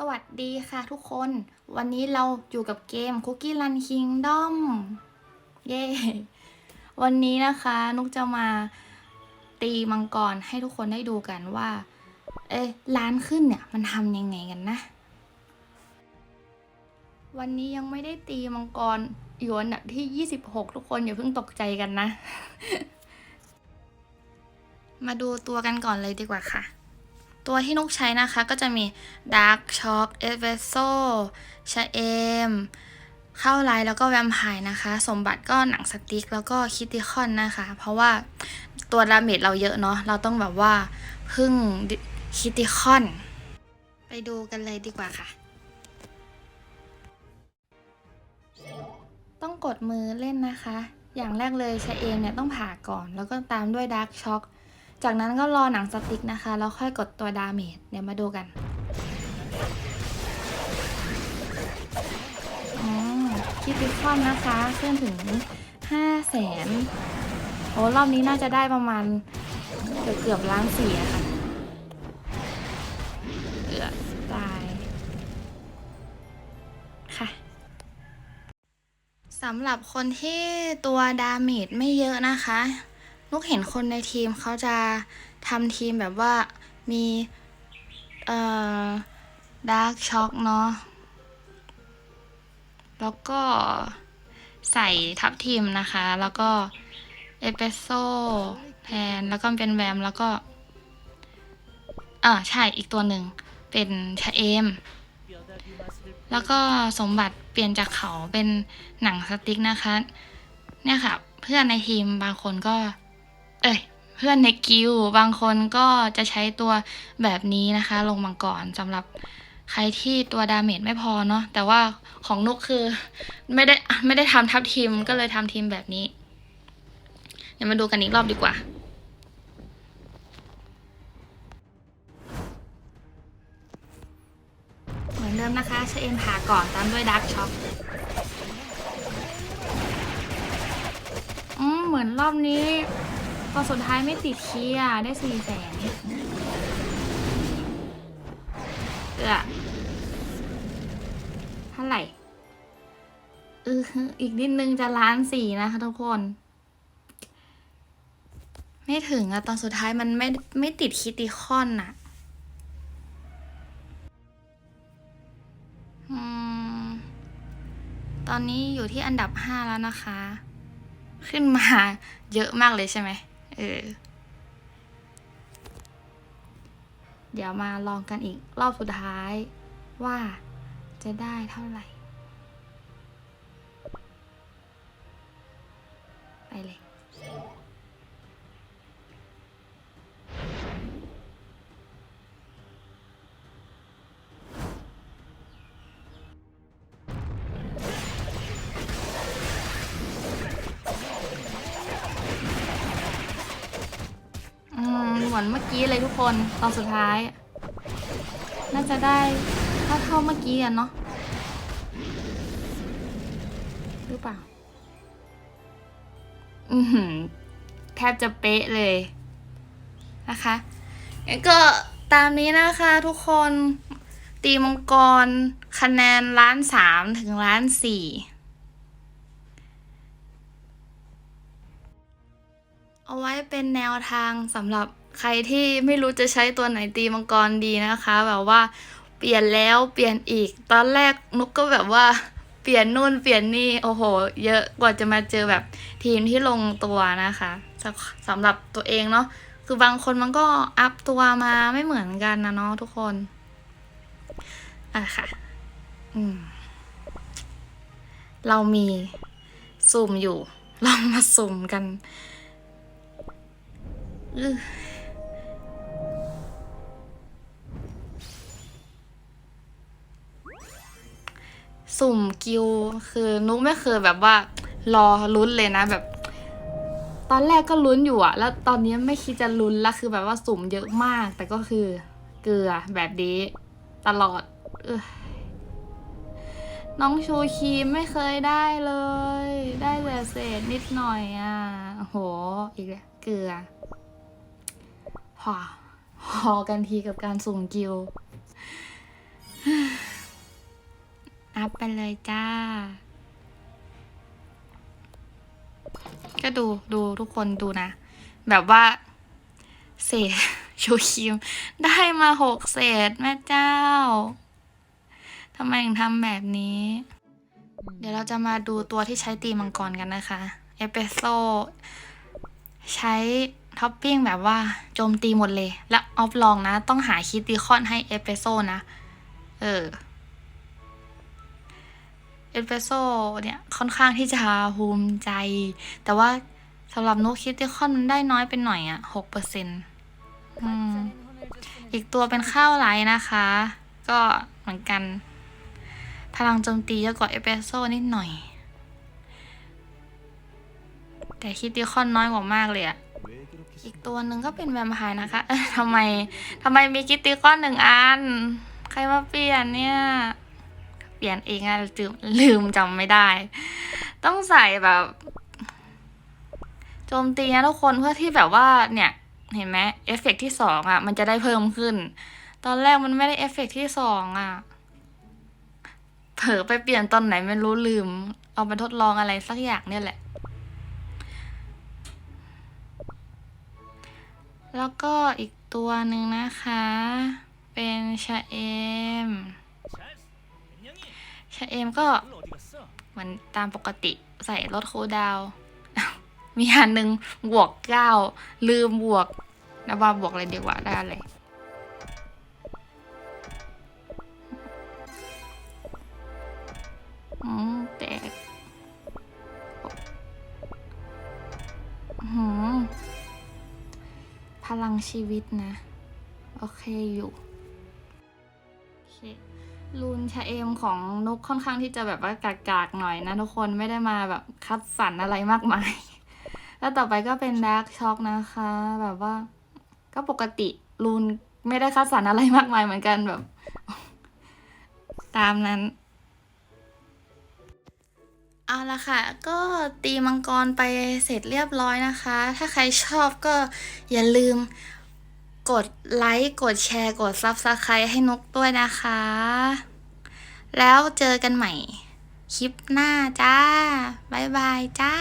สวัสดีค่ะทุกคน วันนี้เราอยู่กับเกม Cookie Run Kingdom เย้ วันนี้นะคะ นุกจะมาตีมังกรให้ทุกคนได้ดูกันว่า เอ๊ะล้านขึ้นเนี่ย มันทำยังไงกันนะ วันนี้ยังไม่ได้ตีมังกรอยู่อันดับที่ 26 ทุกคนอย่าเพิ่งตกใจกันนะ มาดูตัวกันก่อนเลยดีกว่าค่ะ ตัวที่นุกใช้นะคะก็จะมี Dark Shock e s p r e s s o ชะเอมเข้าไลน์แล้วก็แวมไพร์นะคะ สมบัติก็หนังสติ๊กแล้วก็คิติคอนนะคะ เพราะว่าตัวดาเมจเราเยอะเนาะเราต้องแบบว่าพึ่งคิติคอน ไปดูกันเลยดีกว่าค่ะ ต้องกดมือเล่นนะคะ อย่างแรกเลยชะเอมเนี่ยต้องผ่าก่อน แล้วก็ตามด้วยดาร์กช็อค จากนั้นก็รอหนังสติ๊กนะคะ แล้วค่อยกดตัวดาเมจเดี๋ยวมาดูกันอคิดดิคอนนะคะขึ้นถึงห้าแสนโอ้รอบนี้น่าจะได้ประมาณเกือบเกือบล้านสี่อะค่ะเอือตายค่ะสำหรับคนที่ตัวดาเมจไม่เยอะนะคะ นุกเห็นคนในทีมเขาจะทำทีมแบบว่ามี เอ่อดาร์กช็อคเนาะแล้วก็ใส่ทับทีมนะคะ แล้วก็เอสเปรสโซ่แทนแล้วก็เป็นแวมแล้วก็อ่าใช่อีกตัวหนึ่งเป็นชะเอม แล้วก็สมบัติเปลี่ยนจากเขาเป็นหนังสติ๊กนะคะ เนี่ยค่ะ เพื่อนในทีมบางคนก็ เอ้ยเพื่อนในกิลบางคนก็จะใช้ตัวแบบนี้นะคะ ลงมังกรสำหรับใครที่ตัวดาเมจไม่พอเนาะแต่ว่าของนุกคือไม่ได้ไม่ได้ทำทับทีมก็เลยทำทีมแบบนี้ เดี๋ยวมาดูกันอีกรอบดีกว่าเหมือนเดิมนะคะใช้เอ็นผ่าก่อนตามด้วยดาร์กช็อคอืมเหมือนรอบนี้ ตอนสุดท้ายไม่ติดเคียะได้สี่แสนเออเท่าไหร่เอออีกนิดนึงจะล้านสี่นะคะทุกคน ไม่ถึงอะตอนสุดท้ายมันไม่ไม่ติดคิติคอนอะตอนนี้อยู่ที่อันดับห้าแล้วนะคะ ขึ้นมาเยอะมากเลยใช่ไหม เออ เดี๋ยวมาลองกันอีกรอบสุดท้ายว่าจะได้เท่าไหร่ ไปเลย มเหมือนเมื่อกี้เลยทุกคนตอนสุดท้าย น่าจะได้เท่าเท่าเมื่อกี้อะเนาะหรือเปล่า อือหือแทบจะเป๊ะเลยนะคะงั้นก็ตามนี้นะคะทุกคนตีมังกรคะแนนล้านสามถึงล้านสี่เอาไว้เป็นแนวทางสำหรับ ใครที่ไม่รู้จะใช้ตัวไหนตีมังกรดีนะคะ แบบว่าเปลี่ยนแล้วเปลี่ยนอีก ตอนแรกนุกก็แบบว่าเปลี่ยนนู่นเปลี่ยนนี่โอ้โห เยอะกว่าจะมาเจอแบบทีมที่ลงตัวนะคะสำหรับตัวเองเนาะคือบางคนมันก็อัพตัวมาไม่เหมือนกันนะเนาะทุกคน อะค่ะ อืม เรามีสุ่มอยู่ลองมาสุ่มกันอื้อ สุ่มกิวคือนุกไม่เคยแบบว่ารอลุ้นเลยนะแบบ ตอนแรกก็ลุ้นอยู่อะแล้วตอนนี้ไม่คิดจะลุ้นละคือแบบว่าสุ่มเยอะมาก แต่ก็คือเกลือแบบนี้ ตลอดเออน้องชูคีไม่เคยได้เลย ได้แต่เศษนิดหน่อยอะโอ้โห อีกแล้วเกลือพอพอกันทีกับการสุ่มกิว รับไปเลยจ้า ก็ดูดูทุกคนดูนะ แบบว่า เศษชูครีมได้มาหกเศษแม่เจ้าทำไมถึงทำแบบนี้ เดี๋ยวเราจะมาดูตัวที่ใช้ตีมังกรกันนะคะ เอสเปรสโซใช้ท็อปปิ้งแบบว่าโจมตีหมดเลย และออฟลองนะ ต้องหาคิดตีคอนให้เอสเปรสโซนะ เออ สเปรสโซเนี่ยค่อนข้างที่จะภูมิใจ แต่ว่าสำหรับนุกคิดตีคอนมันได้น้อยเป็นหน่อยอะ่ะหกเปอร์เซ็นต์อืมอีกตัวเป็นข้าวไรนะคะ ก็เหมือนกัน พลังโจมตีเยอะกว่าเอสเปรสโซนิดหน่อย แต่คิดตีคอนน้อยกว่ามากเลยอะอีกตัวหนึ่งก็เป็นแวมไพร์นะคะทำไมทำไมมีคิตตี้ก้อนหนึ่งอัน ใครมาเปลี่ยนเนี่ย เปลี่ยนเองอะลืมลืมจำไม่ได้ ต้องใส่แบบโจมตีนะทุกคนเพื่อที่แบบว่าเนี่ยเห็นไหมเอฟเฟกต์ที่สองอะมันจะได้เพิ่มขึ้น ตอนแรกมันไม่ได้เอฟเฟกต์ที่สองอะเผลอไปเปลี่ยนตอนไหนไม่รู้ลืม เอาไปทดลองอะไรสักอย่างเนี่ยแหละ แล้วก็อีกตัวหนึ่งนะคะ เป็นชาเอม ชาเอมก็เหมือนตามปกติใส่ลดคูลดาว มีอันหนึ่งบวกเก้าลืมบวกนะว่าบวกเลยดีกว่าได้เลยอืมแตกหืมพลังชีวิตนะ โอเคอยู่ โอเค รูนชะเอมของนุกค่อนข้างที่จะแบบว่ากากๆหน่อยนะทุกคนไม่ได้มาแบบคัดสรรอะไรมากมาย แล้วต่อไปก็เป็นดาร์กช็อกนะคะ แบบว่า ก็ปกติรูนไม่ได้คัดสรรอะไรมากมายเหมือนกันแบบ ตามนั้นเอาละค่ะ ก็ตีมังกรไปเสร็จเรียบร้อยนะคะ ถ้าใครชอบก็อย่าลืม กดไลค์กดแชร์กด Subscribe ให้นกด้วยนะคะ แล้วเจอกันใหม่ คลิปหน้าจ้า บ๊ายบายจ้า